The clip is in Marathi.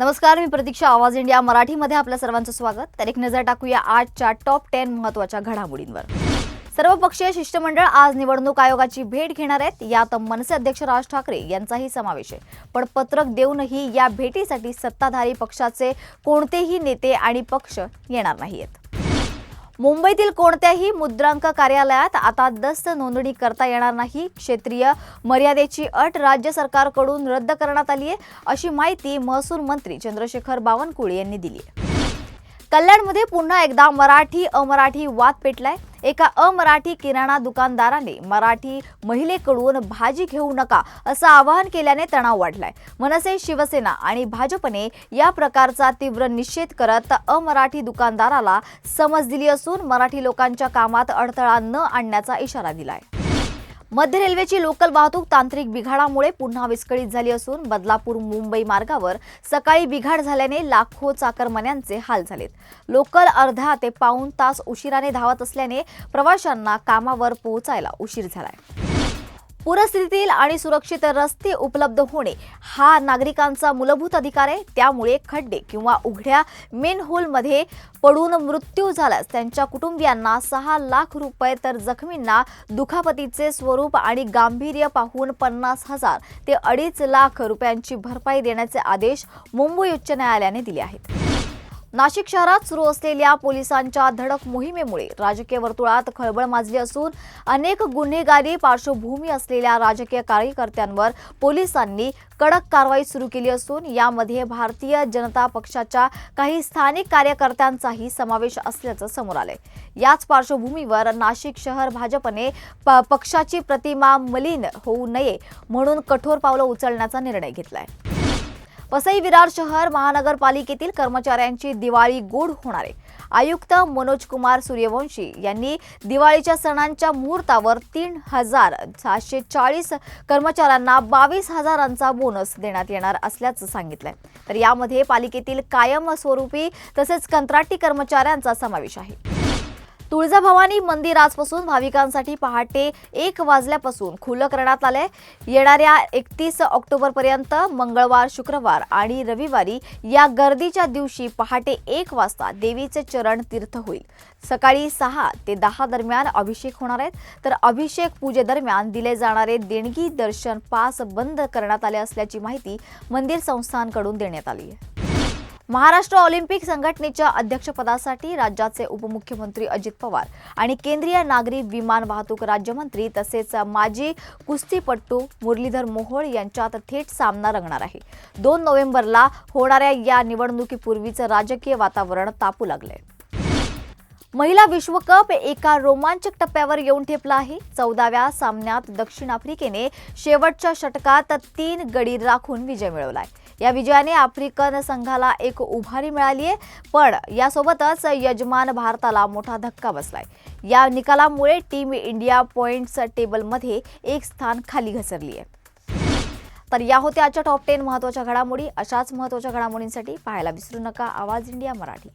नमस्कार मी प्रतीक्षा आवाज इंडिया मराठीमध्ये आपल्या सर्वांचं स्वागत. तर एक नजर टाकूया आजच्या टॉप टेन महत्त्वाच्या घडामोडींवर. सर्वपक्षीय शिष्टमंडळ आज निवडणूक आयोगाची भेट घेणार आहेत. यात मनसे अध्यक्ष राज ठाकरे यांचाही समावेश आहे. पण पत्रक देऊनही या भेटीसाठी सत्ताधारी पक्षाचे कोणतेही नेते आणि पक्ष येणार नाहीयेत. मुंबईतील कोणत्याही मुद्रांक कार्यालयात आता दस्त नोंदणी करता येणार नाही. क्षेत्रीय मर्यादेची अट राज्य सरकारकडून रद्द करण्यात आली आहे अशी माहिती महसूल मंत्री चंद्रशेखर बावनकुळे यांनी दिली आहे. कल्याणमध्ये पुन्हा एकदा मराठी अमराठी वाद पेटलाय. एका अमराठी किराणा दुकानदाराने मराठी महिलेकडून भाजी घेऊ नका असं आवाहन केल्याने तणाव वाढलाय. मनसे शिवसेना आणि भाजपने या प्रकारचा तीव्र निषेध करत अमराठी दुकानदाराला समज दिली असून मराठी लोकांच्या कामात अडथळा न आणण्याचा इशारा दिलाय. मध्य रेल्वेची लोकल वाहतूक तांत्रिक बिघाडामुळे पुन्हा विस्कळीत झाली असून बदलापूर मुंबई मार्गावर सकाळी बिघाड झाल्याने लाखो चाकरमान्यांचे हाल झालेत. लोकल अर्धा ते पाऊण तास उशिराने धावत असल्याने प्रवाशांना कामावर पोहोचायला उशीर झालाय. पूरस्थितीतील आणि सुरक्षित रस्ते उपलब्ध होणे हा नागरिकांचा मूलभूत अधिकार आहे. त्यामुळे खड्डे किंवा उघड्या मेन होलमध्ये पडून मृत्यू झाल्यास त्यांच्या कुटुंबियांना सहा लाख रुपये तर जखमींना दुखापतीचे स्वरूप आणि गांभीर्य पाहून पन्नास हजार ते अडीच लाख रुपयांची भरपाई देण्याचे आदेश मुंबई उच्च न्यायालयाने दिले आहेत. नाशिक शहरात सुरू असलेल्या पोलिसांच्या धडक मोहिमेमुळे राजकीय वर्तुळात खळबळ माजली असून अनेक गुन्हेगारी पार्श्वभूमी असलेल्या राजकीय कार्यकर्त्यांवर पोलिसांनी कडक कारवाई सुरू केली असून यामध्ये भारतीय जनता पक्षाच्या काही स्थानिक कार्यकर्त्यांचाही समावेश असल्याचं समोर आलंय. याच पार्श्वभूमीवर नाशिक शहर भाजपने प- पक्षाची प्रतिमा मलिन होऊ नये म्हणून कठोर पावलं उचलण्याचा निर्णय घेतलाय. वसई विरार शहर महानगरपालिकेतील कर्मचाऱ्यांची दिवाळी गोड होणार आहे. आयुक्त मनोज कुमार सूर्यवंशी यांनी दिवाळीच्या सणांच्या मुहूर्तावर तीन हजार सहाशे चाळीस कर्मचाऱ्यांना बावीस हजारांचा बोनस देण्यात येणार असल्याचं सांगितलंय. तर यामध्ये पालिकेतील कायमस्वरूपी तसेच कंत्राटी कर्मचाऱ्यांचा समावेश आहे. तुळजाभवानी मंदिर आजपासून भाविकांसाठी पहाटे एक वाजल्यापासून खुलं करण्यात आलंय. येणाऱ्या एकतीस ऑक्टोबरपर्यंत मंगळवार शुक्रवार आणि रविवारी या गर्दीच्या दिवशी पहाटे एक वाजता देवीचे चरण तीर्थ होईल. सकाळी सहा ते दहा दरम्यान अभिषेक होणार आहेत. तर अभिषेक पूजेदरम्यान दिले जाणारे देणगी दर्शन पास बंद करण्यात आले असल्याची माहिती मंदिर संस्थांकडून देण्यात आली आहे. महाराष्ट्र ऑलिम्पिक संघटनेच्या अध्यक्षपदासाठी राज्याचे उपमुख्यमंत्री अजित पवार आणि केंद्रीय नागरी विमान वाहतूक राज्यमंत्री तसेच माजी कुस्तीपटू मुरलीधर मोहोळ यांच्यात थेट सामना रंगणार आहे. दोन नोव्हेंबरला होणाऱ्या या निवडणुकीपूर्वीचं राजकीय वातावरण तापू लागले महिला विश्वकप एका रोमांचक टप्प्यावर येऊन ठेपला आहे. चौदाव्या सामन्यात दक्षिण आफ्रिकेने शेवटच्या षटकात तीन गडी राखून विजय मिळवलाय. या विजयाने आफ्रिकन संघाला एक उभारी मिळाली आहे. पण यासोबतच यजमान भारताला मोठा धक्का बसलाय. या निकालामुळे टीम इंडिया पॉइंट्स टेबलमध्ये एक स्थान खाली घसरली आहे. तर या होत्या आजच्या टॉप टेन महत्त्वाच्या घडामोडी. अशाच महत्त्वाच्या घडामोडींसाठी पाहायला विसरू नका. आवाज इंडिया मराठी.